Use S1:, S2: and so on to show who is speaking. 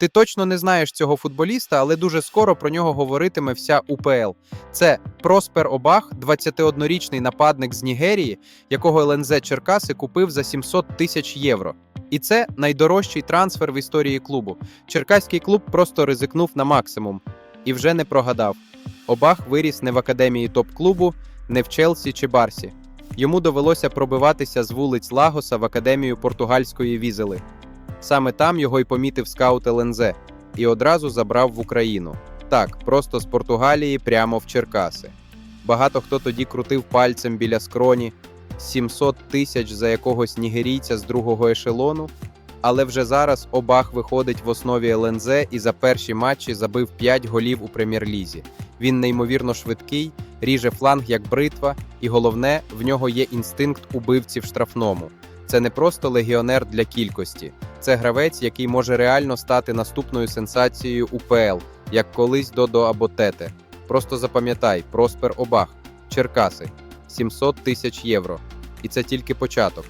S1: Ти точно не знаєш цього футболіста, але дуже скоро про нього говоритиме вся УПЛ. Це Проспер Обах, 21-річний нападник з Нігерії, якого ЛНЗ Черкаси купив за 700 тисяч євро. І це найдорожчий трансфер в історії клубу. Черкаський клуб просто ризикнув на максимум і вже не прогадав. Обах виріс не в академії топ-клубу, не в Челсі чи Барсі. Йому довелося пробиватися з вулиць Лагоса в академію португальської візели. Саме там його й помітив скаут ЛНЗ і одразу забрав в Україну. Так, просто з Португалії прямо в Черкаси. Багато хто тоді крутив пальцем біля скроні 700 тисяч за якогось нігерійця з другого ешелону. Але вже зараз Обах виходить в основі ЛНЗ і за перші матчі забив 5 голів у прем'єр-лізі. Він неймовірно швидкий, ріже фланг як бритва, і головне, в нього є інстинкт убивці в штрафному. Це не просто легіонер для кількості, це гравець, який може реально стати наступною сенсацією УПЛ, як колись Додо або Тете. Просто запам'ятай, Проспер Обах, Черкаси, 700 тисяч євро. І це тільки початок.